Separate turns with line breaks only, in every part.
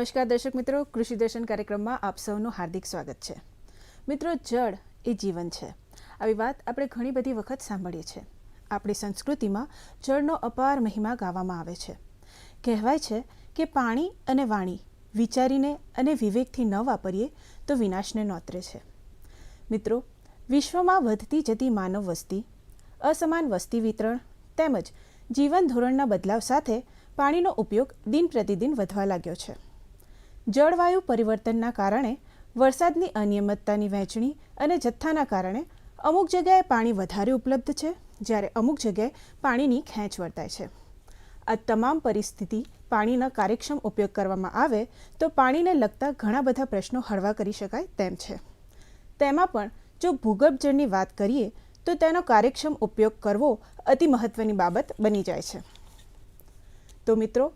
નમસ્કાર દર્શક મિત્રો, કૃષિ દર્શન કાર્યક્રમમાં આપ સૌનું હાર્દિક સ્વાગત છે. મિત્રો, જળ એ જીવન છે. આવી વાત આપણે ઘણી બધી વખત સાંભળીએ છીએ. આપણી સંસ્કૃતિમાં જળનો અપાર મહિમા ગાવામાં આવે છે. કહેવાય છે કે પાણી અને વાણી વિચારીને અને વિવેકથી ન વાપરીએ તો વિનાશને નોતરે છે. મિત્રો, વિશ્વમાં વધતી જતી માનવ વસ્તી, અસમાન વસ્તી વિતરણ તેમજ જીવન ધોરણના બદલાવ સાથે પાણીનો ઉપયોગ દિન પ્રતિદિન વધવા લાગ્યો છે. જળવાયુ પરિવર્તનના કારણે, વરસાદની અનિયમિતતાની વહેંચણી અને જથ્થાના કારણે અમુક જગ્યાએ પાણી વધારે ઉપલબ્ધ છે, જ્યારે અમુક જગ્યાએ પાણીની ખેંચ વર્તાય છે. આ તમામ પરિસ્થિતિ પાણીના કાર્યક્ષમ ઉપયોગ કરવામાં આવે તો પાણીને લગતા ઘણા બધા પ્રશ્નો હળવા કરી શકાય તેમ છે. તેમાં પણ જો ભૂગર્ભ જળની વાત કરીએ, તો તેનો કાર્યક્ષમ ઉપયોગ કરવો અતિ મહત્વની બાબત બની જાય છે. તો મિત્રો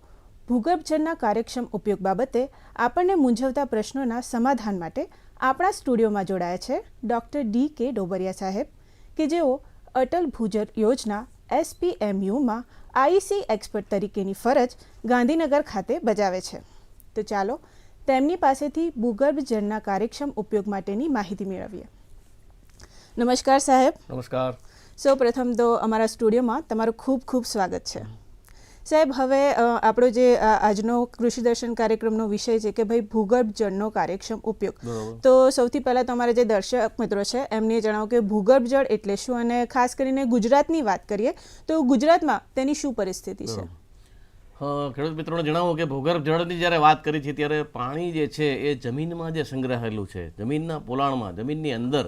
ભૂગર્ભ જળના કાર્યક્ષમ ઉપયોગ બાબતે આપણને મૂંઝવતા પ્રશ્નોના સમાધાન માટે આપણા સ્ટુડિયોમાં જોડાયા છે ડૉક્ટર ડી કે ડોબરિયા સાહેબ કે જેઓ અટલ ભૂજળ યોજના એસપીએમયુમાં આઈસી એક્સપર્ટ તરીકેની ફરજ ગાંધીનગર ખાતે બજાવે છે. તો ચાલો તેમની પાસેથી ભૂગર્ભ જળના કાર્યક્ષમ ઉપયોગ માટેની માહિતી મેળવીએ. નમસ્કાર સાહેબ.
નમસ્કાર.
સૌ પ્રથમ તો અમારા સ્ટુડિયોમાં તમારું ખૂબ ખૂબ સ્વાગત છે. સાહેબ હવે આપણો જે આજનો કૃષિ દર્શન કાર્યક્રમનો વિષય છે કે ભાઈ ભૂગર્ભ જળનો કાર્યક્ષમ ઉપયોગ. તો સૌથી પહેલાં તમારા જે દર્શક મિત્રો છે એમને જણાવો કે ભૂગર્ભ જળ એટલે શું? અને ખાસ કરીને ગુજરાતની વાત કરીએ તો ગુજરાતમાં તેની શું પરિસ્થિતિ છે?
ખેડૂત મિત્રોને જણાવો કે ભૂગર્ભ જળની જ્યારે વાત કરી છે ત્યારે પાણી જે છે એ જમીનમાં જે સંગ્રહાયેલું છે જમીનના પોલાણમાં જમીનની અંદર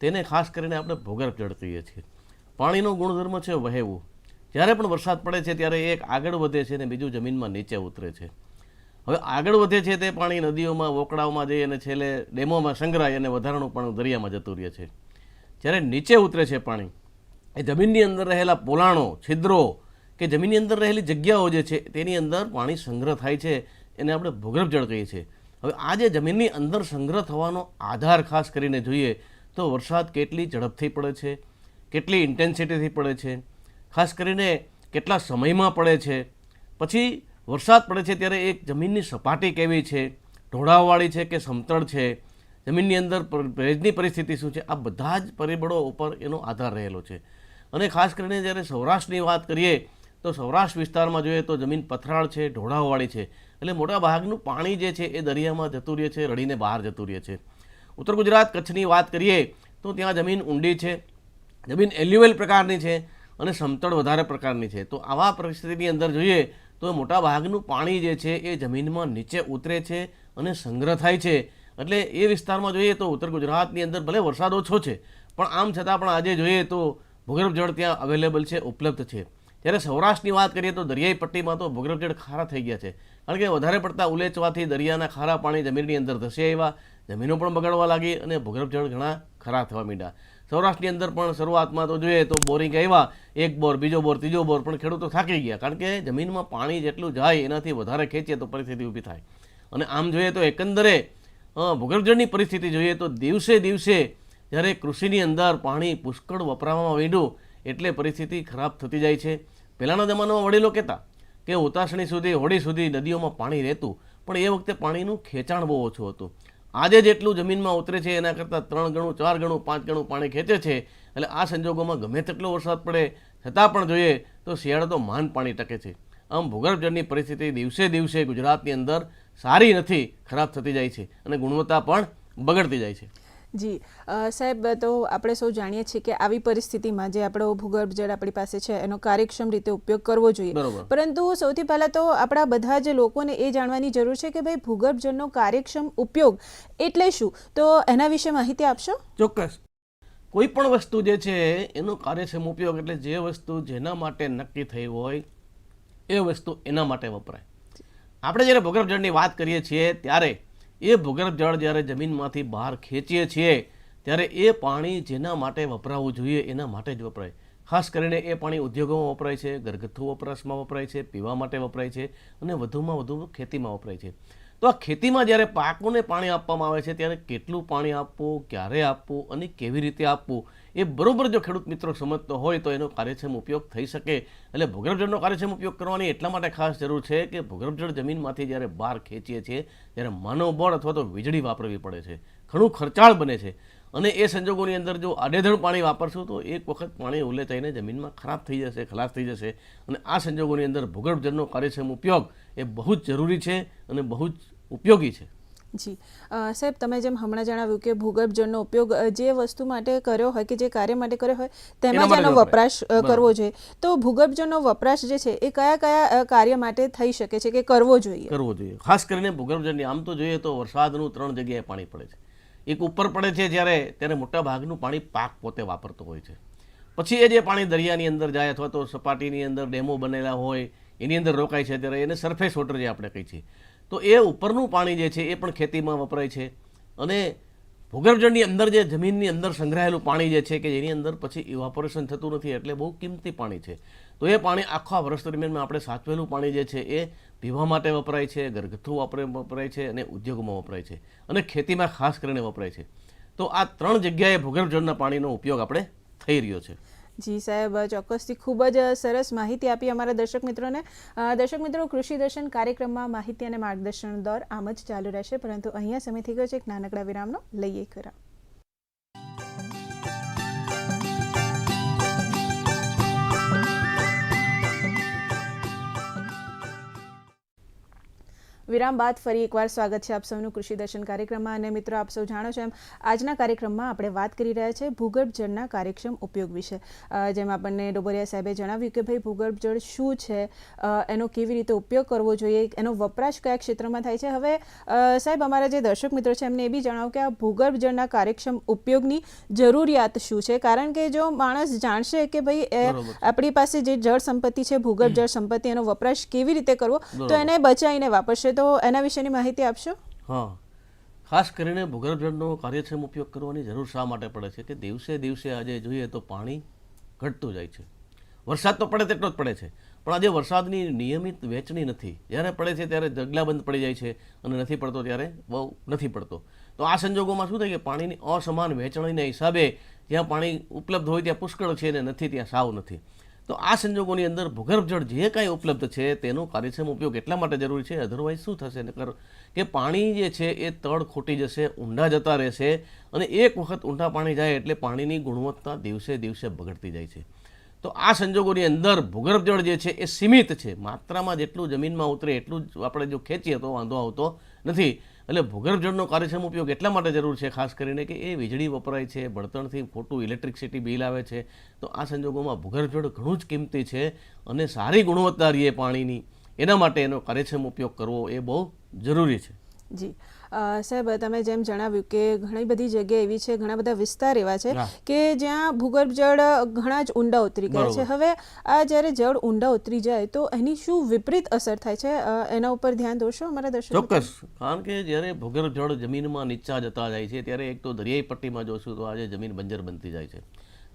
તેને ખાસ કરીને આપણે ભૂગર્ભ જળ કહીએ છીએ. પાણીનો ગુણધર્મ છે વહેવું. જ્યારે પણ વરસાદ પડે છે ત્યારે એક આગળ વધે છે અને બીજું જમીનમાં નીચે ઉતરે છે. હવે આગળ વધે છે તે પાણી નદીઓમાં વોકડાઓમાં જઈ અને છેલ્લે ડેમોમાં સંગ્રહાય અને વધારાનું પાણી દરિયામાં જતું રહે છે. જ્યારે નીચે ઉતરે છે પાણી, એ જમીનની અંદર રહેલા પોલાણો, છિદ્રો કે જમીનની અંદર રહેલી જગ્યાઓ જે છે તેની અંદર પાણી સંગ્રહ થાય છે એને આપણે ભૂગર્ભ જળ કહીએ છીએ. હવે આ જે જમીનની અંદર સંગ્રહ થવાનો આધાર ખાસ કરીને જોઈએ તો વરસાદ કેટલી ઝડપથી પડે છે, કેટલી ઇન્ટેન્સિટીથી પડે છે ખાસ કરીને કેટલા સમયમાં પડે છે. પછી વરસાદ પડે છે ત્યારે એક જમીનની સપાટી કેવી છે, ઢોળાવવાળી છે કે સમતળ છે, જમીનની અંદર ભેજની પરિસ્થિતિ શું છે, આ બધા જ પરિબળો ઉપર એનો આધાર રહેલો છે. અને ખાસ કરીને જ્યારે સૌરાષ્ટ્રની વાત કરીએ, તો સૌરાષ્ટ્ર વિસ્તારમાં જોઈએ તો જમીન પથરાળ છે, ઢોળાવવાળી છે. એટલે મોટા ભાગનું પાણી જે છે એ દરિયામાં જતું રહે છે, રડીને બહાર જતું રહે છે. ઉત્તર ગુજરાત કચ્છની વાત કરીએ, તો ત્યાં જમીન ઊંડી છે. જમીન એલ્યુવેલ પ્રકારની છે. અને સમતળ વધારે પ્રકારની છે. તો આવા પરિસ્થિતિની અંદર જોઈએ તો મોટા ભાગનું પાણી જે છે એ જમીનમાં નીચે ઉતરે છે અને સંગ્રહ થાય છે. એટલે એ વિસ્તારમાં જોઈએ તો ઉત્તર ગુજરાતની અંદર ભલે વરસાદ ઓછો છે, પણ આમ છતાં પણ આજે જોઈએ તો ભૂગર્ભ જળ ત્યાં અવેલેબલ છે, ઉપલબ્ધ છે. જ્યારે સૌરાષ્ટ્રની વાત કરીએ તો દરિયાઈ પટ્ટીમાં તો ભૂગર્ભ જળ ખારા થઈ ગયા છે. કારણ કે વધારે પડતા ઉલેચવાથી દરિયાના ખારા પાણી જમીનની અંદર ધસી આવ્યા, જમીનો પણ બગાડવા લાગી અને ભૂગર્ભ જળ ઘણા ખરા થવા માંડ્યા. સૌરાષ્ટ્રની અંદર પણ શરૂઆતમાં તો જોઈએ તો બોરિંગ આવ્યા. એક બોર, બીજો બોર, ત્રીજો બોર, પણ ખેડૂતો થાકી ગયા. કારણ કે જમીનમાં પાણી જેટલું જાય એનાથી વધારે ખેંચે તો પરિસ્થિતિ ઊભી થાય. અને આમ જોઈએ તો એકંદરે ભૂગર્ભજળની પરિસ્થિતિ જોઈએ તો દિવસે દિવસે જ્યારે કૃષિની અંદર પાણી પુષ્કળ વપરાવામાં માંડ્યું, એટલે પરિસ્થિતિ ખરાબ થતી જાય છે. પહેલાંના જમાનામાં વડીલો કહેતા કે ઉતાસણી સુધી હોડી સુધી નદીઓમાં પાણી રહેતું. પણ એ વખતે પાણીનું ખેંચાણ બહુ ઓછું હતું. આજે જેટલું જમીનમાં ઉતરે છે, એના કરતાં ત્રણ ગણું, ચાર ગણું, પાંચ ગણું પાણી ખેંચે છે. એટલે આ સંજોગોમાં ગમે તેટલો વરસાદ પડે, છતાં પણ જોઈએ તો શિયાળો તો માન પાણી ટકે છે. આમ ભૂગર્ભજળની પરિસ્થિતિ દિવસે દિવસે ગુજરાતની અંદર સારી નથી, ખરાબ થતી જાય છે અને ગુણવત્તા પણ બગડતી જાય છે.
જી. સાહેબ તો આપણે સૌ જાણીએ છીએ કે આવી પરિસ્થિતિમાં જે આપણો ભૂગર્ભ જળ આપણી પાસે છે એનો કાર્યક્ષમ રીતે ઉપયોગ કરવો જોઈએ. પરંતુ સૌથી પહેલા તો આપણા બધા જ લોકોને એ જાણવાની જરૂર છે કે ભાઈ ભૂગર્ભ જળનો કાર્યક્ષમ ઉપયોગ એટલે શું? તો એના વિશે માહિતી આપશો?
ચોક્કસ. કોઈ પણ વસ્તુ જે છે એનો કાર્યક્ષમ ઉપયોગ એટલે જે વસ્તુ જેના માટે નક્કી થઈ હોય એ વસ્તુ એના માટે વપરાય. આપણે જ્યારે ભૂગર્ભ જળની વાત કરીએ છીએ ત્યારે એ ભૂગર્ભ જળ જ્યારે જમીનમાંથી બહાર ખેંચીએ છીએ, ત્યારે એ પાણી જેના માટે વપરાવું જોઈએ, એના માટે જ વપરાય. ખાસ કરીને એ પાણી ઉદ્યોગોમાં વપરાય છે, ઘરગથ્થુ વપરાશમાં વપરાય છે, પીવા માટે વપરાય છે અને વધુમાં વધુ ખેતીમાં વપરાય છે. તો આ ખેતીમાં જ્યારે પાકોને પાણી આપવામાં આવે છે, ત્યારે કેટલું પાણી આપવું, ક્યારે આપવું અને કેવી રીતે આપવું, એ બરોબર જો ખેડૂત મિત્રો સમજતો હોય તો એનો કાર્યક્ષમ ઉપયોગ થઈ શકે. એટલે ભૂગર્ભ જળનો કાર્યક્ષમ ઉપયોગ કરવાની એટલા માટે ખાસ જરૂર છે કે ભૂગર્ભ જળ જમીનમાંથી જ્યારે બહાર ખેંચીએ છીએ, ત્યારે માનવ બળ અથવા તો વીજળી વાપરવી પડે છે. ઘણું ખર્ચાળ બને છે. અને એ સંજોગોની અંદર જો આડેધડ પાણી વાપરશું તો એક વખત પાણી ઉલેચાઈને જમીનમાં ખરાબ થઈ જશે ખલાસ થઈ જશે. અને આ સંજોગોની અંદર ભૂગર્ભજળનો કાર્યક્ષમ ઉપયોગ એ બહુ જ જરૂરી છે અને બહુ જ ઉપયોગી છે.
જી. સાહેબ તમે જેમ હમણાં જણાવ્યું કે ભૂગર્ભ જળનો ઉપયોગ જે વસ્તુ માટે કર્યો હોય કે જે કાર્ય માટે કર્યો હોય તેમાં જ એનો વપરાશ કરવો જોઈએ. તો ભૂગર્ભ જળનો વપરાશ જે છે એ કયા કયા કાર્ય માટે થઈ શકે છે કે કરવો જોઈએ?
કરવો જોઈએ. ખાસ કરીને ભૂગર્ભ જળની આમ તો જોઈએ તો વરસાદનું ત્રણ જગ્યાએ પાણી પડે છે. એક ઉપર પડે છે જ્યારે ત્યારે મોટા ભાગનું પાણી પાક પોતે વાપરતો હોય છે. પછી એ જે પાણી દરિયાની અંદર જાય અથવા તો સપાટીની અંદર ડેમો બનેલા હોય, એની અંદર રોકાય છે ત્યારે એને સરફેસ વોટર જે આપણે કહીએ છીએ. તો એ ઉપરનું પાણી જે છે એ પણ ખેતીમાં વપરાય છે અને ભૂગર્ભજળની અંદર જે જમીનની અંદર સંગ્રહાયેલું પાણી જે છે કે જેની અંદર પછી ઇવાપોરેશન થતું નથી એટલે બહુ કિંમતી પાણી છે. તો એ પાણી આખા વર્ષ દરમિયાનમાં આપણે સાચવેલું પાણી જે છે એ પીવા માટે વપરાય છે, ઘરગથ્થુ વાપરે, વપરાય છે અને ઉદ્યોગોમાં વપરાય છે અને ખેતીમાં ખાસ કરીને વપરાય છે. તો આ ત્રણ જગ્યાએ ભૂગર્ભ જળના પાણીનો ઉપયોગ આપણે થઈ રહ્યો છે.
જી સાહેબ, ચોક્કસથી ખૂબ જ સરસ માહિતી આપી અમારા દર્શક મિત્રોને. દર્શક મિત્રો, કૃષિ દર્શન કાર્યક્રમમાં માહિતી અને માર્ગદર્શન દોર આમ જ ચાલુ રહેશે, પરંતુ અહીંયા સમય થઈ ગયો છે, એક નાનકડા વિરામનો. લઈએ વિરામ વિરામ બાદ ફરી એકવાર સ્વાગત છે આપ સૌનું કૃષિ દર્શન કાર્યક્રમમાં. અને મિત્રો આપ સૌ જાણો છો એમ આજના કાર્યક્રમમાં આપણે વાત કરી રહ્યા છે ભૂગર્ભ જળના કાર્યક્ષમ ઉપયોગ વિશે. જેમ આપણને ડોબરિયા સાહેબે જણાવ્યું કે ભાઈ ભૂગર્ભ જળ શું છે? એનો કેવી રીતે ઉપયોગ કરવો જોઈએ? એનો વપરાશ કયા ક્ષેત્રમાં થાય છે? હવે સાહેબ અમારા જે દર્શક મિત્રો છે એમને એ બી જણાવો કે આ ભૂગર્ભ જળના કાર્યક્ષમ ઉપયોગની જરૂરિયાત શું છે? કારણ કે જો માણસ જાણશે કે ભાઈ એ આપણી પાસે જે જળ સંપત્તિ છે ભૂગર્ભ જળ સંપત્તિ એનો વપરાશ કેવી રીતે કરવો તો એને બચાવીને વાપરશે. તો એના વિશેની માહિતી આપશો?
હા. ખાસ કરીને ભૂગર્ભ જળનો કાર્યક્ષમ ઉપયોગ કરવાની જરૂર શા માટે પડે છે કે દિવસે દિવસે આજે જોઈએ તો પાણી ઘટતું જાય છે. વરસાદ તો પડે તેટલો જ પડે છે. પણ આજે વરસાદની નિયમિત વહેંચણી નથી. જ્યારે પડે છે ત્યારે જગલાબંધ પડી જાય છે અને નથી પડતો ત્યારે બહુ નથી પડતો. તો આ સંજોગોમાં શું થાય કે પાણીની અસમાન વહેંચણીના હિસાબે જ્યાં પાણી ઉપલબ્ધ હોય ત્યાં પુષ્કળ છે અને નથી, ત્યાં સાવ નથી. તો આ સંજોગોની અંદર ભૂગર્ભ જળ જે કાંઈ ઉપલબ્ધ છે, તેનો કાર્યક્ષમ ઉપયોગ એટલા માટે જરૂરી છે અધરવાઇઝ શું થશે? નકર કે પાણી જે છે, એ તળ ખોટી જશે, ઊંડા જતા રહેશે અને એક વખત ઊંડા પાણી જાય એટલે પાણીની ગુણવત્તા દિવસે દિવસે બગડતી જાય છે. તો આ સંજોગોની અંદર ભૂગર્ભ જળ જે છે, એ સીમિત છે. માત્રામાં જેટલું જમીનમાં ઉતરે એટલું જ આપણે જો ખેંચીએ તો વાંધો આવતો નથી. એટલે ભૂગર્ભ જળનો કાર્યક્ષમ ઉપયોગ એટલા માટે જરૂર છે, ખાસ કરીને કે એ વીજળી વપરાય છે, બળતણથી ખોટું ઇલેક્ટ્રિસિટી બિલ આવે છે. તો આ સંજોગોમાં ભૂગર્ભ જળ ઘણું જ કિંમતી છે અને સારી ગુણવત્તા રહીએ પાણીની એના માટે એનો કાર્યક્ષમ ઉપયોગ કરવો એ બહુ જરૂરી છે.
જી. સાહેબ તમે જેમ જણાવ્યું કે ઘણી બધી જગ્યા એવી છે ઘણા બધા વિસ્તાર એવા છે કે જ્યાં ભૂગર્ભ જળ ઘણા જ ઊંડા ઉતરી ગયા છે. હવે આ જ્યારે જળ ઊંડા ઉતરી જાય તો એની શું વિપરીત અસર થાય છે? એના ઉપર ધ્યાન દોશો અમારા દર્શક
ચોક્કસ. કારણ કે જ્યારે ભૂગર્ભ જળ જમીનમાં નીચા જતા જાય છે ત્યારે એક તો દરિયાઈ પટ્ટીમાં જોશું તો આજે જમીન બંજર બનતી જાય છે.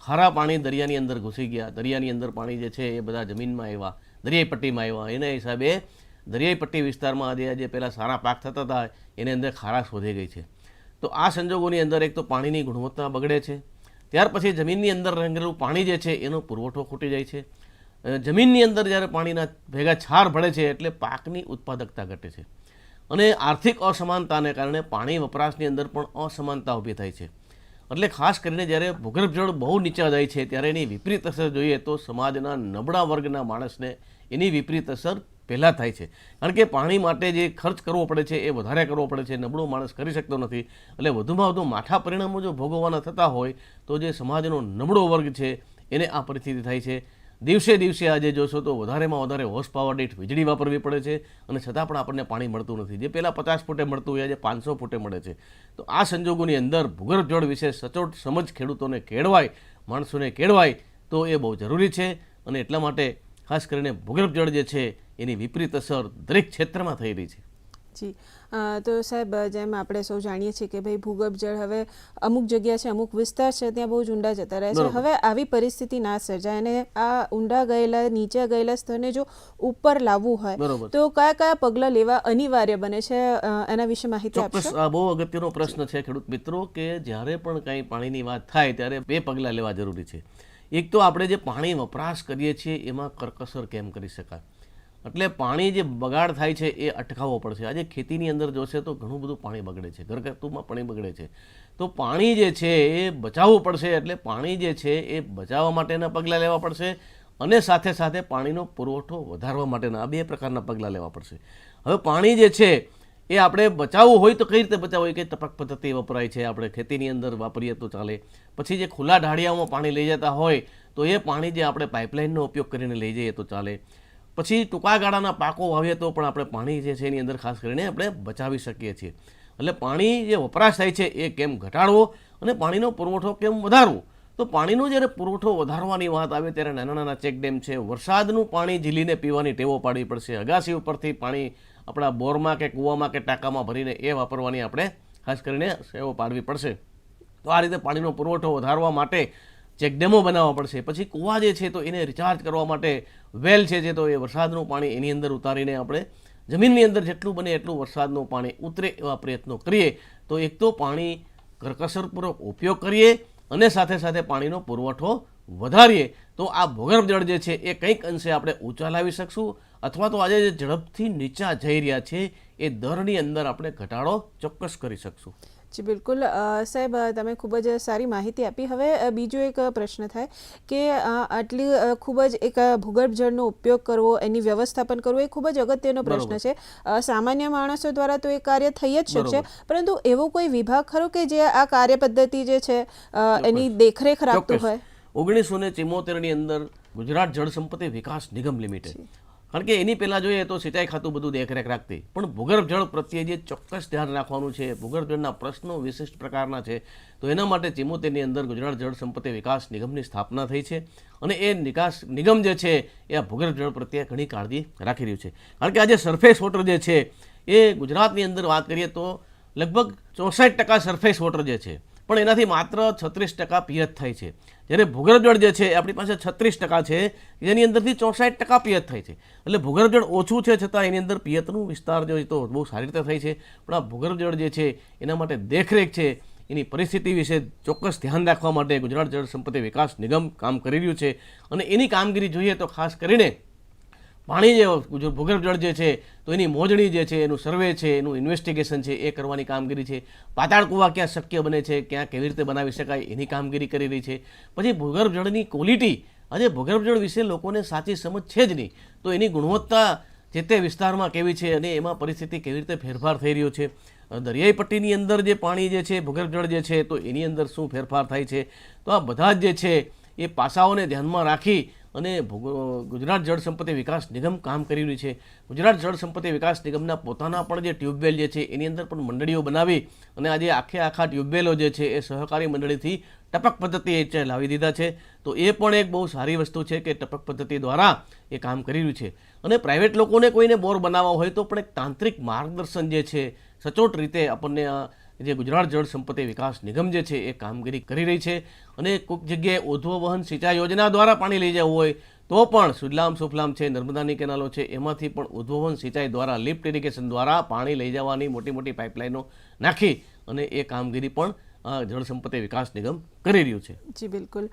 ખારા પાણી દરિયાની અંદર ઘૂસી ગયા. દરિયાની અંદર પાણી જે છે એ બધા જમીનમાં આવ્યા દરિયાઈ પટ્ટીમાં આવ્યા. એના હિસાબે દરિયાઈ પટ્ટી વિસ્તારમાં આજે આજે પહેલાં સારા પાક થતા હતા, એની અંદર ખારાશ વધી ગઈ છે. તો આ સંજોગોની અંદર એક તો પાણીની ગુણવત્તા બગડે છે, ત્યાર પછી જમીનની અંદર રહેલું પાણી જે છે એનો પુરવઠો ખૂટી જાય છે. જમીનની અંદર જ્યારે પાણીના ભેગા છાર ભળે છે એટલે પાકની ઉત્પાદકતા ઘટે છે. અને આર્થિક અસમાનતાને કારણે પાણી વપરાશની અંદર પણ અસમાનતા ઊભી થાય છે. એટલે ખાસ કરીને જ્યારે ભૂગર્ભ જળ બહુ નીચા જાય છે, ત્યારે એની વિપરીત અસર જોઈએ તો સમાજના નબળા વર્ગના માણસને એની વિપરીત અસર પહેલાં થાય છે. કારણ કે પાણી માટે જે ખર્ચ કરવો પડે છે, એ વધારે કરવો પડે છે. નબળો માણસ કરી શકતો નથી. એટલે વધુમાં વધુ માઠા પરિણામો જો ભોગવવાના થતા હોય, તો જે સમાજનો નબળો વર્ગ છે, એને આ પરિસ્થિતિ થાય છે. દિવસે દિવસે આજે જોશો તો વધારેમાં વધારે હોર્સ પાવર દીઠ વીજળી વાપરવી પડે છે અને છતાં પણ આપણને પાણી મળતું નથી. જે પહેલાં પચાસ ફૂટે મળતું હોય, આજે પાંચસો ફૂટે મળે છે. તો આ સંજોગોની અંદર ભૂગર્ભ જળ વિશે સચોટ સમજ ખેડૂતોને કેળવાય, માણસોને કેળવાય, તો એ બહુ જરૂરી છે. અને એટલા માટે ખાસ કરીને ભૂગર્ભ જળ જે છે એની વિપરીત અસર દરેક ક્ષેત્રમાં થઈ રહી છે.
જી. તો સાહેબ જેમ આપણે સૌ જાણીએ છીએ કે ભાઈ ભૂગર્ભ જળ હવે અમુક જગ્યા છે અમુક વિસ્તાર છે ત્યાં બહુ જ ઊંડા જતા રહે છે. હવે આવી પરિસ્થિતિ ના સર્જાય અને આ ઊંડા ગયેલા નીચે ગયેલા સ્તરને જો ઉપર લાવવું હોય તો કયા કયા પગલાં લેવા અનિવાર્ય બને છે? એના વિશે માહિતી આપશો?
આ બહુ અગત્યનો પ્રશ્ન છે ખેડૂત મિત્રો કે જ્યારે પણ કંઈ પાણીની વાત થાય ત્યારે બે પગલાં લેવા જરૂરી છે. એક તો આપણે જે પાણી વપરાશ કરીએ છીએ એમાં કરકસર કેમ કરી શકાય? એટલે પાણી જે બગાડ થાય છે એ અટકાવવો પડશે. આજે ખેતીની અંદર જોશે તો ઘણું બધું પાણી બગડે છે. ઘરગથ્થુમાં પાણી બગડે છે. તો પાણી જે છે એ બચાવવું પડશે એટલે પાણી જે છે એ બચાવવા માટેના પગલાં લેવા પડશે અને સાથે સાથે પાણીનો પુરવઠો વધારવા માટેના આ બે પ્રકારના પગલાં લેવા પડશે. હવે પાણી જે છે એ આપણે બચાવવું હોય તો કઈ રીતે બચાવવું? કે ટપક પદ્ધતિ વપરાય છે? આપણે ખેતીની અંદર વાપરીએ તો ચાલે. પછી જે ખુલ્લા ઢાળિયામાં પાણી લઈ જતા હોય તો એ પાણી જે આપણે પાઇપલાઇનનો ઉપયોગ કરીને લઈ જઈએ તો ચાલે. પછી ટૂંકા ગાળાના પાકો વાવીએ તો પણ આપણે પાણી જે છે એની અંદર ખાસ કરીને આપણે બચાવી શકીએ છીએ. એટલે પાણી જે વપરાશ થાય છે એ કેમ ઘટાડવો અને પાણીનો પુરવઠો કેમ વધારવો? તો પાણીનો જ્યારે પુરવઠો વધારવાની વાત આવે ત્યારે નાના નાના ચેકડેમ છે, વરસાદનું પાણી ઝીલીને પીવાની ટેવો પાડવી પડશે. અગાસી ઉપરથી પાણી આપણા બોરમાં કે કૂવામાં કે ટાંકામાં ભરીને એ વાપરવાની આપણે ખાસ કરીને સેવો પાડવી પડશે. તો આ રીતે પાણીનો પુરવઠો વધારવા માટે ચેકડેમો બનાવવા પડશે. પછી કૂવા જે છે તો એને રિચાર્જ કરવા માટે વેલ છે જે તો એ વરસાદનું પાણી એની અંદર ઉતારીને આપણે જમીનની અંદર જેટલું બને એટલું વરસાદનું પાણી ઉતરે એવા પ્રયત્નો કરીએ. તો એક તો પાણી કરકસરપૂર્વક ઉપયોગ કરીએ અને સાથે સાથે પાણીનો પુરવઠો વધારીએ. તો આ ભૂગર્ભ જળ જે છે એ કંઈક અંશે આપણે ઊંચા લાવી શકશું અથવા તો આજે જે ઝડપથી નીચા જઈ રહ્યા છે એ દરની અંદર આપણે ઘટાડો ચોક્કસ કરી શકશું.
જી બિલકુલ. સાહેબ તમે ખૂબ જ સારી માહિતી આપી. હવે બીજો એક પ્રશ્ન થાય કે આટલી ખૂબ જ એક ભૂગર્ભ જળનો ઉપયોગ કરવો એની વ્યવસ્થાપન કરવું એ ખૂબ જ અગત્યનો પ્રશ્ન છે. સામાન્ય માણસો દ્વારા તો એ કાર્ય થઈ જ શકશે. પરંતુ એવો કોઈ વિભાગ ખરો કે જે આ કાર્ય પદ્ધતિ જે છે એની દેખરેખ રાખતું હોય?
ઓગણીસો ને ની અંદર ગુજરાત જળ સંપત્તિ વિકાસ નિગમ લિમિટેડ કારણ કે એની પહેલાં જોઈએ તો સિંચાઈ ખાતું બધું દેખરેખ રાખતી. પણ ભૂગર્ભ જળ પ્રત્યે જે ચોક્કસ ધ્યાન રાખવાનું છે ભૂગર્ભ જળના પ્રશ્નો વિશિષ્ટ પ્રકારના છે, તો એના માટે ચિમોતેરની અંદર ગુજરાત જળ સંપત્તિ વિકાસ નિગમની સ્થાપના થઈ છે અને એ નિકાસ નિગમ જે છે, એ આ ભૂગર્ભ જળ પ્રત્યે ઘણી કાળજી રાખી રહ્યું છે. કારણ કે આજે સરફેસ વોટર જે છે, એ ગુજરાતની અંદર વાત કરીએ તો લગભગ ચોસઠ ટકા સરફેસ વોટર જે છે, પણ એનાથી માત્ર છત્રીસ ટકા પિયત થાય છે. જ્યારે ભૂગર્ભ જળ જે છે એ આપણી પાસે છત્રીસ ટકા છે જેની અંદરથી ચોસાઠ ટકા પિયત થાય છે. એટલે ભૂગર્ભ જળ ઓછું છે છતાં એની અંદર પિયતનું વિસ્તાર જે તો બહુ સારી રીતે થાય છે. પણ આ ભૂગર્ભ જળ જે છે, એના માટે દેખરેખ છે. એની પરિસ્થિતિ વિશે ચોક્કસ ધ્યાન રાખવા માટે ગુજરાત જળ સંપત્તિ વિકાસ નિગમ કામ કરી રહ્યું છે. અને એની કામગીરી જોઈએ તો ખાસ કરીને પાણી જે ભૂગર્ભ જળ જે છે, તો એની મોજણી જે છે, એનું સર્વે છે, એનું ઇન્વેસ્ટિગેશન છે, એ કરવાની કામગીરી છે. પાતાળ કૂવા ક્યાં શક્ય બને છે, ક્યાં કેવી રીતે બનાવી શકાય, એની કામગીરી કરી રહી છે. પછી ભૂગર્ભ જળની ક્વોલિટી આજે ભૂગર્ભ જળ વિશે લોકોને સાચી સમજ છે જ નહીં. તો એની ગુણવત્તા જે તે વિસ્તારમાં કેવી છે અને એમાં પરિસ્થિતિ કેવી રીતે ફેરફાર થઈ રહ્યો છે. દરિયાઈ પટ્ટીની અંદર જે પાણી જે છે ભૂગર્ભ જળ જે છે, તો એની અંદર શું ફેરફાર થાય છે. તો આ બધા જ જે છે, એ પાસાઓને ધ્યાનમાં રાખી અને ગુજરાત જળ સંપત્તિ વિકાસ નિગમ કામ કરી રહ્યું છે. ગુજરાત જળ સંપત્તિ વિકાસ નિગમના પોતાના પણ જે ટ્યુબવેલ જે છે, એની અંદર પણ મંડળીઓ બનાવી અને આજે આખે આખા ટ્યુબવેલો જે છે, એ સહકારી મંડળીથી ટપક પદ્ધતિ એ છે, લાવી દીધા છે. તો એ પણ એક બહુ સારી વસ્તુ છે કે ટપક પદ્ધતિ દ્વારા એ કામ કરી રહ્યું છે. અને પ્રાઇવેટ લોકોને કોઈને બોર બનાવવા હોય તો પણ એક તાંત્રિક માર્ગદર્શન જે છે, સચોટ રીતે આપણને જે ગુજરાત જળ સંપત્તિ વિકાસ નિગમ જે છે એ કામગીરી કરી રહી છે અને કોઈક જગ્યાએ ઓધવો વહન સિંચાઈ યોજના દ્વારા પાણી લઈ જવું હોય તો પણ સુજલામ સુફલામ છે, નર્મદાની કેનાલો છે, એમાંથી પણ ઉદ્વવન સિંચાઈ દ્વારા લિફ્ટ ઇરિગેશન દ્વારા પાણી લઈ જવાની મોટી મોટી પાઇપલાઇનો નાખી અને એ કામગીરી પણ જળ સંપત્તિ વિકાસ નિગમ કરી રહ્યું છે.
જી બિલકુલ.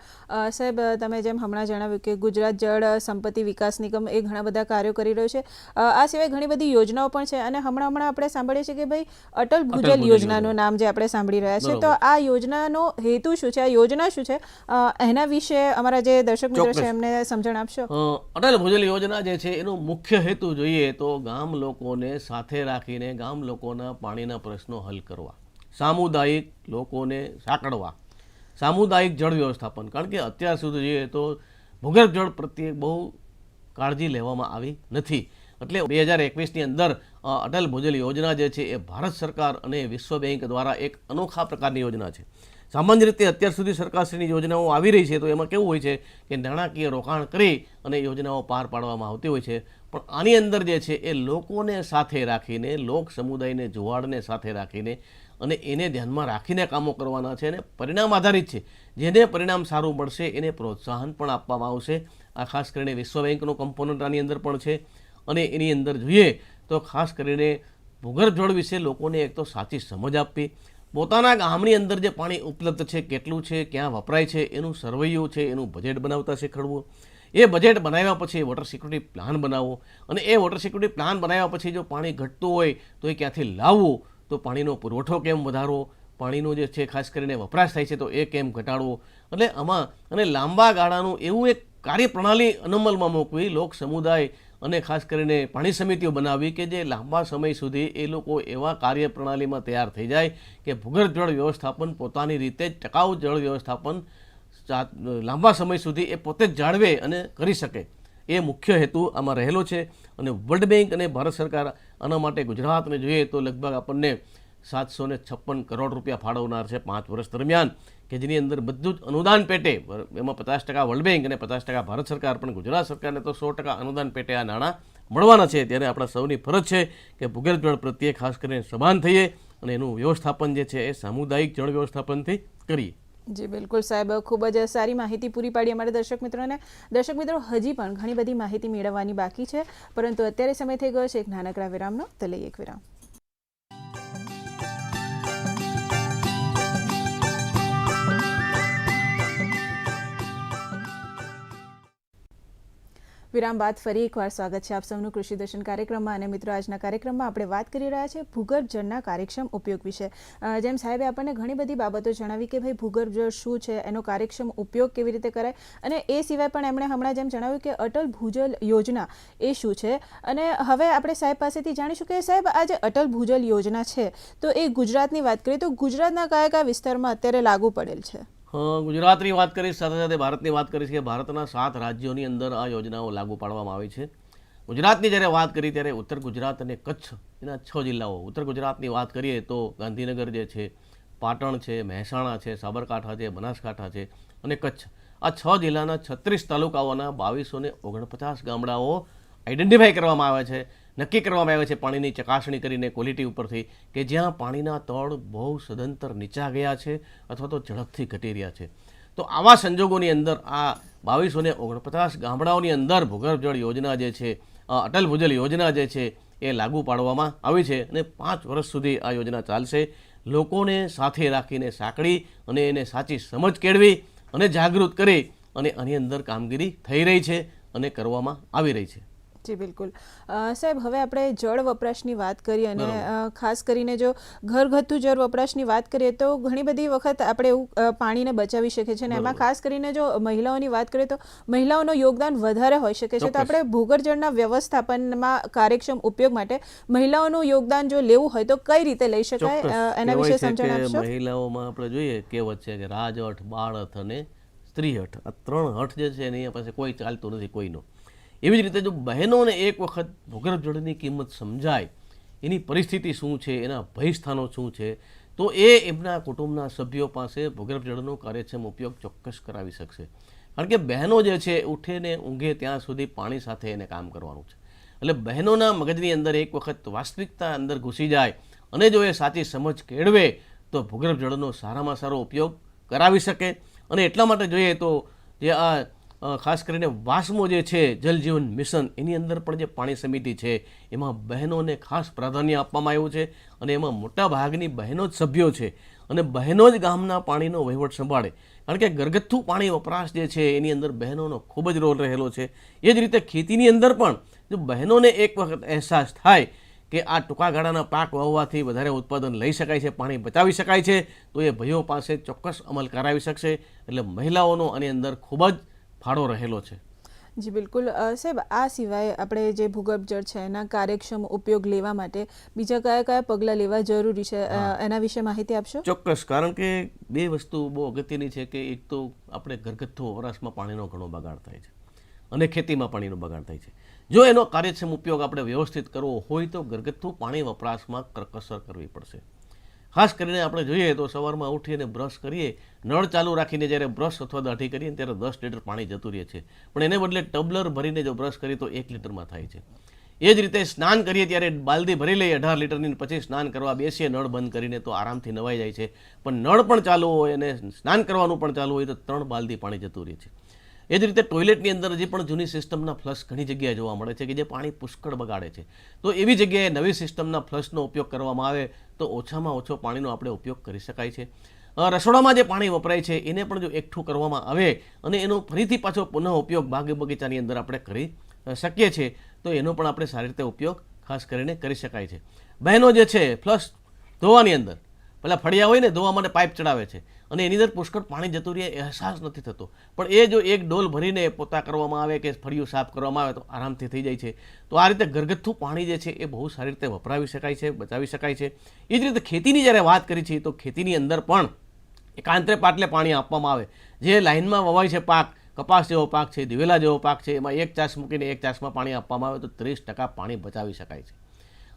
સાહેબ તમે જેમ હમણાં જણાવ્યું કે ગુજરાત જળ સંપત્તિ વિકાસ નિગમ એ ઘણા બધા કાર્યો કરી રહ્યો છે. આ સિવાય ઘણી બધી યોજનાઓ પણ છે અને હમણાં હમણાં આપણે સાંભળીએ છીએ કે ભાઈ અટલ ભૂજલ
ભૂજલ
યોજનાનું નામ જે આપણે સાંભળી રહ્યા છે તો આ યોજનાનો હેતુ શું છે? આ યોજના શું છે? એના વિશે અમારા જે દર્શક મિત્રો છે એમને સમજણ આપશો?
અટલ ભૂજલ યોજના જે છે એનો મુખ્ય હેતુ જોઈએ તો ગામ લોકોને સાથે રાખીને ગામ લોકોના પાણીના પ્રશ્નો હલ કરવા. સામુદાયિક લોકોને સાંકળવા, સામુદાયિક જળ વ્યવસ્થાપન. કારણ કે અત્યાર સુધી જોઈએ તો ભૂગર્ભ જળ પ્રત્યે બહુ કાળજી લેવામાં આવી નથી. એટલે બે હજાર એકવીસની અંદર અટલ ભૂજલ યોજના જે છે એ ભારત સરકાર અને વિશ્વ બેંક દ્વારા એક અનોખા પ્રકારની યોજના છે. સામાન્ય રીતે અત્યાર સુધી સરકારશ્રીની યોજનાઓ આવી રહી છે તો એમાં કેવું હોય છે કે નાણાકીય રોકાણ કરી અને યોજનાઓ પાર પાડવામાં આવતી હોય છે. પણ આની અંદર જે છે એ લોકોને સાથે રાખીને, લોક સમુદાયને જુવાડને સાથે રાખીને અને એને ધ્યાનમાં રાખીને કામો કરવાના છે અને પરિણામ આધારિત છે. જેને પરિણામ સારું મળશે એને પ્રોત્સાહન પણ આપવામાં આવશે. આ ખાસ કરીને વિશ્વ બેંકનો કમ્પોનન્ટ આની અંદર પણ છે. અને એની અંદર જોઈએ તો ખાસ કરીને ભૂગર્ભ જળ વિશે લોકોને એક તો સાચી સમજ આપવી. પોતાના ગામની અંદર જે પાણી ઉપલબ્ધ છે, કેટલું છે, ક્યાં વપરાય છે, એનું સર્વૈયું છે, એનું બજેટ બનાવતા શીખવવું એ બજેટ બનાવ્યા પછી વોટર સિક્યુરિટી પ્લાન બનાવવો. અને એ વોટર સિક્યુરિટી પ્લાન બનાવ્યા પછી જો પાણી ઘટતું હોય તો એ ક્યાંથી લાવવું? તો પાણીનો પુરવઠો કેમ વધારવો? પાણીનો જે છે, ખાસ કરીને વપરાશ થાય છે, તો એ કેમ ઘટાડવો? એટલે આમાં, અને લાંબા ગાળાનું એવું એક કાર્યપ્રણાલી અમલમાં મૂકવી, લોક સમુદાય અને ખાસ કરીને પાણી સમિતિઓ બનાવવી કે જે લાંબા સમય સુધી એ લોકો એવા કાર્યપ્રણાલીમાં તૈયાર થઈ જાય કે ભૂગર્ભ જળ વ્યવસ્થાપન પોતાની રીતે ટકાઉ જળ વ્યવસ્થાપન લાંબા સમય સુધી એ પોતે જ જાળવે અને કરી શકે. એ મુખ્ય હેતુ આમાં રહેલો છે. અને વર્લ્ડ બેંક અને ભારત સરકાર આના માટે ગુજરાતને જોઈએ તો લગભગ આપણને સાતસો ને છપ્પન કરોડ રૂપિયા ફાળવનાર છે પાંચ વર્ષ દરમિયાન, કે જેની અંદર બધું જ અનુદાન પેટે. એમાં પચાસ ટકા વર્લ્ડ બેંક અને પચાસ ટકા ભારત સરકાર, પણ ગુજરાત સરકારને તો સો ટકા અનુદાન પેટે આ નાણાં મળવાના છે. ત્યારે આપણા સૌની ફરજ છે કે ભૂગર્ભ જળ પ્રત્યે ખાસ કરીને સભાન થઈએ અને એનું વ્યવસ્થાપન જે છે એ સામુદાયિક જળ વ્યવસ્થાપનથી કરીએ.
જી, બિલકુલ સાહેબ. ખૂબ જ સારી માહિતી પૂરી પાડી અમારા દર્શક મિત્રોને. દર્શક મિત્રો, હજી પણ ઘણી બધી માહિતી મેળવવાની બાકી છે. પરંતુ અત્યારે સમય થઈ ગયો છે એક નાનકડા વિરામનો. તો લઈએ એક વિરામ. વિરામ બાદ ફરી એકવાર સ્વાગત છે આપ સૌનું કૃષિ દર્શન કાર્યક્રમમાં. અને મિત્રો, આજના કાર્યક્રમમાં આપણે વાત કરી રહ્યા છે ભૂગર્ભ જળના કાર્યક્ષમ ઉપયોગ વિશે. જેમ સાહેબે આપણને ઘણી બધી બાબતો જણાવી કે ભાઈ ભૂગર્ભ જળ શું છે, એનો કાર્યક્ષમ ઉપયોગ કેવી રીતે કરાય અને એ સિવાય પણ એમણે હમણાં જેમ જણાવ્યું કે અટલ ભૂજલ યોજના એ શું છે? અને હવે આપણે સાહેબ પાસેથી જાણીશું કે સાહેબ, આ જે અટલ ભૂજલ યોજના છે, તો એ ગુજરાતની વાત કરીએ તો ગુજરાતના કયા કયા વિસ્તારમાં અત્યારે લાગુ પડેલ છે?
ગુજરાતની વાત કરીશ, સાથે સાથે ભારતની વાત કરીશ કે ભારતના સાત રાજ્યોની અંદર આ યોજનાઓ લાગુ પાડવામાં આવી છે. ગુજરાતની જ્યારે વાત કરી ત્યારે ઉત્તર ગુજરાત અને કચ્છ, એના છ જિલ્લાઓ. ઉત્તર ગુજરાતની વાત કરીએ તો ગાંધીનગર જે છે, પાટણ છે, મહેસાણા છે, સાબરકાંઠા છે, બનાસકાંઠા છે અને કચ્છ. આ છ જિલ્લાના છત્રીસ તાલુકાઓના બાવીસો ઓગણપચાસ ગામડાઓ આઈડેન્ટિફાઈ કરવામાં આવે છે. નક્કી કરવામાં આવે છે પાણીની ચકાસણી કરીને ક્વોલિટી ઉપરથી કે જ્યાં પાણીના તળ બહુ સદંતર નીચા ગયા છે અથવા તો ઝડપથી ઘટી રહ્યા છે. તો આવા સંજોગોની અંદર આ બાવીસો ને ઓગણપચાસ ગામડાઓની અંદર ભૂગર્ભ જળ યોજના જે છે અટલ ભૂજલ યોજના જે છે, એ લાગુ પાડવામાં આવી છે અને પાંચ વર્ષ સુધી આ યોજના ચાલશે. લોકોને સાથે રાખીને સાંકળી અને એને સાચી સમજ કેળવી અને જાગૃત કરી અને આની અંદર કામગીરી થઈ રહી છે અને કરવામાં આવી રહી છે.
જી બિલકુલ. સાહેબ હવે આપણે જળ વપરાશની વાત કરીએ અને ખાસ કરીને જો ઘરગથ્થુ જળ વપરાશની વાત કરીએ તો ઘણી બધી વખત આપણે એવું પાણીને બચાવી શકીએ છીએ અને એમાં ખાસ કરીને જો મહિલાઓની વાત કરીએ તો મહિલાઓનું યોગદાન વધારે હોઈ શકે છે. તો આપણે ભૂગર્ભ જળના વ્યવસ્થાપનમાં કાર્યક્ષમ ઉપયોગ માટે મહિલાઓનું યોગદાન જો લેવું હોય તો કઈ રીતે લઈ શકાય? એના વિશે
છે
સમજણ આપશો?
મહિલાઓમાં આપણે જોઈએ કહેવત છે કે રાજહઠ બાળહઠ અને સ્ત્રીહઠ. આ ત્રણ હઠ જે છે એની પાસે કોઈ ચાલતું નથી કોઈનો. એવી જ રીતે જો બહેનોને એક વખત ભૂગર્ભ જળની કિંમત સમજાય, એની પરિસ્થિતિ શું છે, એના ભયસ્થાનો શું છે, તો એ એમના કુટુંબના સભ્યો પાસે ભૂગર્ભ જળનો કાર્યક્ષમ ઉપયોગ ચોક્કસ કરાવી શકશે. કારણ કે બહેનો જે છે, ઉઠે ને ઊંઘે ત્યાં સુધી પાણી સાથે એને કામ કરવાનું છે. એટલે બહેનોના મગજની અંદર એક વખત વાસ્તવિકતા અંદર ઘૂસી જાય અને જો એ સાચી સમજ કેળવે, તો ભૂગર્ભ જળનો સારામાં સારો ઉપયોગ કરાવી શકે. અને એટલા માટે જોઈએ તો જે આ ખાસ કરીને વાસમો જે છે જલજીવન મિશન, એની અંદર પણ જે પાણી સમિતિ છે, એમાં બહેનોને ખાસ પ્રાધાન્ય આપવામાં આવ્યું છે અને એમાં મોટા ભાગની બહેનો જ સભ્યો છે અને બહેનો જ ગામના પાણીનો વહીવટ સંભાળે. કારણ કે ઘરગથ્થુ પાણી વપરાશ જે છે, એની અંદર બહેનોનો ખૂબ જ રોલ રહેલો છે. એ જ રીતે ખેતીની અંદર પણ જો બહેનોને એક વખત અહેસાસ થાય કે આ ટૂંકા ગાળાના પાક વાવવાથી વધારે ઉત્પાદન લઈ શકાય છે, પાણી બચાવી શકાય છે, તો એ ભાઈઓ પાસે ચોક્કસ અમલ કરાવી શકશે. એટલે મહિલાઓનો આની અંદર ખૂબ જ ફાળો રહેલો છે.
જી બિલકુલ. સાહેબ આ સિવાય આપણે જે ભૂગર્ભ જળ છે એના કાર્યક્ષમ ઉપયોગ લેવા માટે બીજા કયા કયા પગલાં લેવા જરૂરી છે? એના વિશે માહિતી આપશો?
ચોક્કસ. કારણ કે બે વસ્તુ બહુ અગત્યની છે કે એક તો આપણે ઘરગથ્થુ વપરાશમાં પાણીનો ઘણો બગાડ થાય છે અને ખેતીમાં પાણીનો બગાડ થાય છે. જો એનો કાર્યક્ષમ ઉપયોગ આપણે વ્યવસ્થિત કરવો હોય તો ઘરગથ્થુ પાણી વપરાશમાં કરકસર કરવી પડશે. ખાસ કરીને આપણે જોઈએ તો સવારમાં ઉઠીને બ્રશ કરીએ, નળ ચાલુ રાખીને જ્યારે બ્રશ અથવા દાઢી કરીએ ત્યારે દસ લીટર પાણી જતું રહે છે. પણ એને બદલે ટબલર ભરીને જો બ્રશ કરીએ તો એક લીટરમાં થાય છે. એ જ રીતે સ્નાન કરીએ ત્યારે બાલદી ભરી લઈએ, અઢાર લીટરની પછી સ્નાન કરવા બેસીએ, નળ બંધ કરીને તો આરામથી નવાઈ જાય છે. પણ નળ પણ ચાલુ હોય અને સ્નાન કરવાનું પણ ચાલુ હોય તો ત્રણ બાલદી પાણી જતું રહે છે. એ જ રીતે ટોયલેટની અંદર હજી પણ જૂની સિસ્ટમના ફ્લશ ઘણી જગ્યાએ જોવા મળે છે કે જે પાણી પુષ્કળ બગાડે છે. તો એવી જગ્યાએ નવી સિસ્ટમના ફ્લશનો ઉપયોગ કરવામાં આવે તો ઓછામાં ઓછો પાણીનો આપણે ઉપયોગ કરી શકાય છે. રસોડામાં જે પાણી વપરાય છે એને પણ જો એકઠું કરવામાં આવે અને એનો ફરીથી પાછો પુનઃ ઉપયોગ બાગ બગીચાની અંદર આપણે કરી શકીએ છીએ, તો એનો પણ આપણે સારી રીતે ઉપયોગ ખાસ કરીને કરી શકાય છે. બહેનો જે છે, ફ્લશ ધોવાની અંદર પેલા ફળિયા હોય ને ધોવા માટે પાઇપ ચડાવે છે. અને એની અંદર પુષ્કળ પાણી જતું રહે, અહેસાસ નથી થતો. પણ એ જો એક ડોલ ભરીને પોતા કરવામાં આવે કે ફળિયું સાફ કરવામાં આવે તો આરામથી થઈ જાય છે. તો આ રીતે ઘરગથ્થું પાણી જે છે એ બહુ સારી રીતે વપરાવી શકાય છે, બચાવી શકાય છે. એ જ રીતે ખેતીની જ્યારે વાત કરી છે, તો ખેતીની અંદર પણ એકાંતરે પાટલે પાણી આપવામાં આવે. જે લાઇનમાં વવાય છે પાક, કપાસ જેવો પાક છે, દિવેલા જેવો પાક છે, એમાં એક ચાસ મૂકીને એક ચાસમાં પાણી આપવામાં આવે તો ત્રીસ ટકા પાણી બચાવી શકાય છે.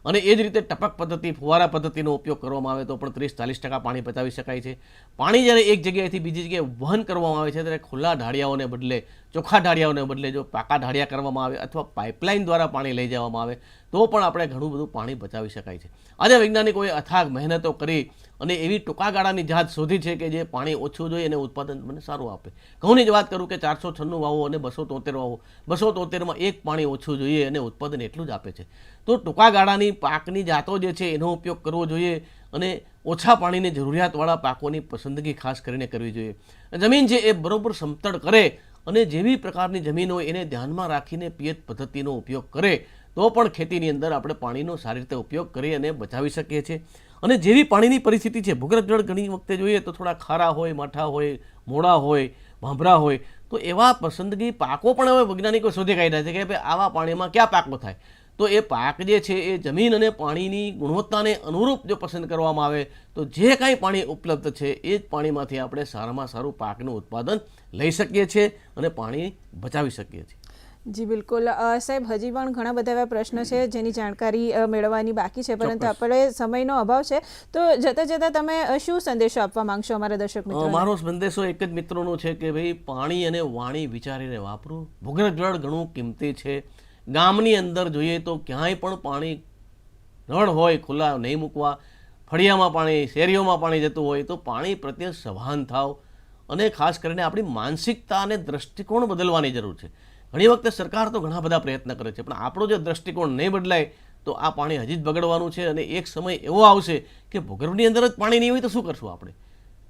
અને એ જ રીતે ટપક પદ્ધતિ, ફુવારા પદ્ધતિનો ઉપયોગ કરવામાં આવે તો પણ ત્રીસ ચાલીસ ટકા પાણી બચાવી શકાય છે. પાણી જ્યારે એક જગ્યાએથી બીજી જગ્યાએ વહન કરવામાં આવે છે, ત્યારે ખુલ્લા ઢાળિયાઓને બદલે, ચોખ્ખા ઢાળિયાઓને બદલે જો પાકા ઢાળિયા કરવામાં આવે અથવા પાઇપલાઇન દ્વારા પાણી લઈ જવામાં આવે, તો પણ આપણે ઘણું બધું પાણી બચાવી શકાય છે. આજે વૈજ્ઞાનિકોએ અથાગ મહેનતો કરી અને એવી ટૂંકા ગાળાની જાત શોધી છે કે જે પાણી ઓછું જોઈએ અને ઉત્પાદન મને સારું આપે. ઘઉંની જ વાત કરું કે ચારસો છન્નું વાવો અને બસો તોતેર વાવો. બસો તોતેરમાં એક પાણી ઓછું જોઈએ અને ઉત્પાદન એટલું જ આપે છે. તો ટૂંકા ગાળાની પાકની જાતો જે છે એનો ઉપયોગ કરવો જોઈએ અને ઓછા પાણીની જરૂરિયાતવાળા પાકોની પસંદગી ખાસ કરીને કરવી જોઈએ. જમીન છે એ બરોબર સમતળ કરે અને જેવી પ્રકારની જમીન હોય એને ધ્યાનમાં રાખીને પિયત પદ્ધતિનો ઉપયોગ કરે, તો પણ ખેતીની અંદર આપણે પાણીનો સારી રીતે ઉપયોગ કરી અને બચાવી શકીએ છીએ. અને જેવી પાણીની પરિસ્થિતિ છે ભૂગર્ભ જળ ઘણી વખતે જોઈએ તો થોડા ખારા હોય, માઠા હોય, મોડા હોય, ભાંભરા હોય, તો એવા પસંદગી પાકો પણ હવે વૈજ્ઞાનિકો શોધી કાઢ્યા છે કે ભાઈ આવા પાણીમાં ક્યાં પાકો થાય? તો એ પાક જે છે એ જમીન અને પાણીની ગુણવત્તાને અનુરૂપ જો પસંદ કરવામાં આવે, તો જે કાંઈ પાણી ઉપલબ્ધ છે એ જ પાણીમાંથી આપણે સારામાં સારું પાકનું ઉત્પાદન લઈ શકીએ છીએ અને પાણી બચાવી શકીએ છીએ.
જી બિલકુલ. સાહેબ હજી પણ ઘણા બધા એવા પ્રશ્ન છે જેની જાણકારી મેળવવાની બાકી છે પરંતુ આપણે સમયનો અભાવ છે. તો જતા જતા તમે શું સંદેશો આપવા માંગશો અમારા દર્શક મિત્રો
મારો સંદેશો એક જ મિત્રોનો છે કે ભાઈ પાણી અને વાણી વિચારીને વાપરો. ભૂગર્ભ જળ ઘણું કિંમતી છે. ગામની અંદર જોઈએ તો ક્યાંય પણ પાણી નળ હોય ખુલ્લા નહીં મૂકવા ફળિયામાં પાણી શેરીઓમાં પાણી જતું હોય તો પાણી પ્રત્યે સભાન થાવ. અને ખાસ કરીને આપણી માનસિકતા અને દ્રષ્ટિકોણ બદલવાની જરૂર છે. ઘણી વખતે સરકાર તો ઘણા બધા પ્રયત્ન કરે છે, પણ આપણો જે દ્રષ્ટિકોણ નહીં બદલાય, તો આ પાણી હજી જ બગડવાનું છે અને એક સમય એવો આવશે કે ભૂગર્ભની અંદર જ પાણી નહીં હોય તો શું કરશું આપણે?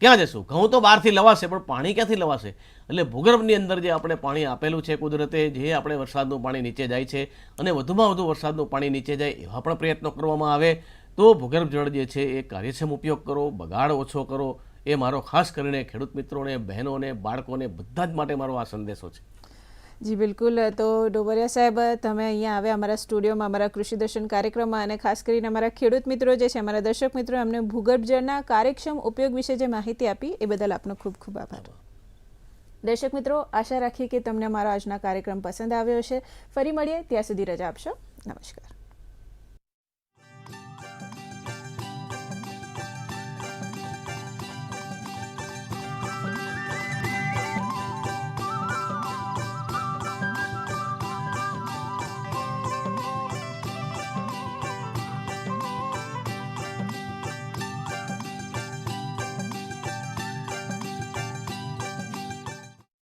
ક્યાં જશું? ઘઉં તો બહારથી લવાશે, પણ પાણી ક્યાંથી લવાશે? એટલે ભૂગર્ભની અંદર જે આપણે પાણી આપેલું છે કુદરતે, જે આપણે વરસાદનું પાણી નીચે જાય છે અને વધુમાં વધુ વરસાદનું પાણી નીચે જાય એવા પણ પ્રયત્નો કરવામાં આવે, તો ભૂગર્ભ જળ જે છે એ કાર્યક્ષમ ઉપયોગ કરો, બગાડ ઓછો કરો. એ મારો ખાસ કરીને ખેડૂત મિત્રોને, બહેનોને, બાળકોને, બધા જ માટે મારો આ સંદેશો છે.
જી, બિલકુલ. તો ડોબરિયા સાહેબ, તમે અહીંયા આવ્યા અમારા સ્ટુડિયોમાં, અમારા કૃષિ દર્શન કાર્યક્રમમાં અને ખાસ કરીને અમારા ખેડૂત મિત્રો જે છે, અમારા દર્શક મિત્રો, એમને ભૂગર્ભ જળના કાર્યક્ષમ ઉપયોગ વિશે જે માહિતી આપી, એ બદલ આપનો ખૂબ ખૂબ આભાર. દર્શક મિત્રો, આશા રાખીએ કે તમને અમારો આજના કાર્યક્રમ પસંદ આવ્યો હશે. ફરી મળીએ, ત્યાં સુધી રજા આપશો. નમસ્કાર.